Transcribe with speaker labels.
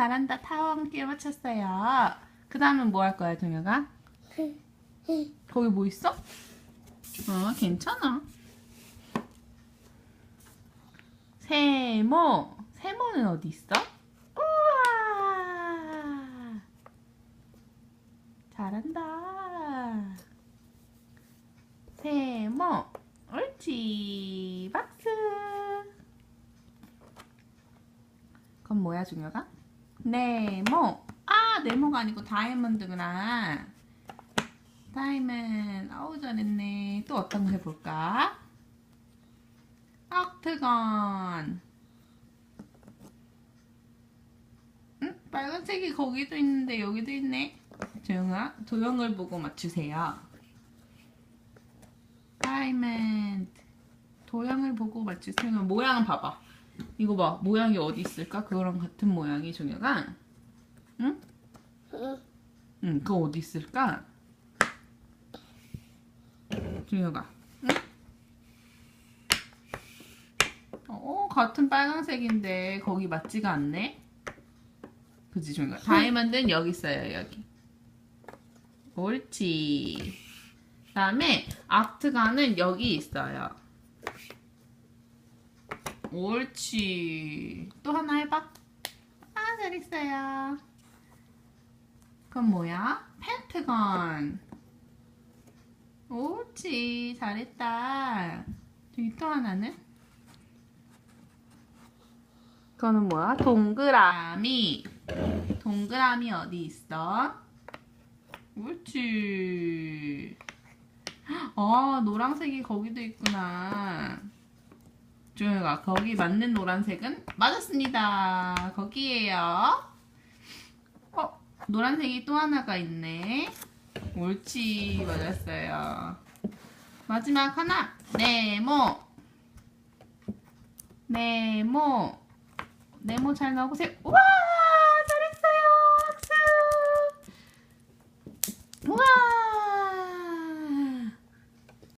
Speaker 1: 잘한다. 타워 함께 맞췄어요. 그 다음은 뭐 할 거야, 동혁아? 거기 뭐 있어? 어, 괜찮아. 세모. 세모는 어디 있어? 우와. 잘한다. 세모. 옳지. 박수. 그건 뭐야, 중요가? 네모. 아, 네모가 아니고 다이아몬드구나. 다이몬드. 아우, 잘했네. 또 어떤 거 해볼까? 옥트건. 응? 빨간색이 거기도 있는데 여기도 있네. 조영아, 도형을 보고 맞추세요. 다이몬드. 도형을 보고 맞추세요. 모양 봐봐. 이거 봐. 모양이 어디 있을까? 그거랑 같은 모양이 종혁아. 응? 응, 그거 어디 있을까? 종혁아. 응? 어, 같은 빨간색인데 거기 맞지가 않네. 그지 종혁아. 다이아몬드는 여기 있어요, 여기. 옳지. 그다음에 아트가는 여기 있어요. 옳지. 또 하나 해봐. 아, 잘했어요. 그건 뭐야? 펜트건. 옳지. 잘했다. 저기 또 하나는? 그거는 뭐야? 동그라미. 동그라미 어디 있어? 옳지. 아, 노란색이 거기도 있구나. 조영아 거기 맞는 노란색은 맞았습니다. 거기에요. 어 노란색이 또 하나가 있네. 옳지 맞았어요. 마지막 하나 네모 네모 네모 잘 나오세요. 우와 잘했어요. 학습. 우와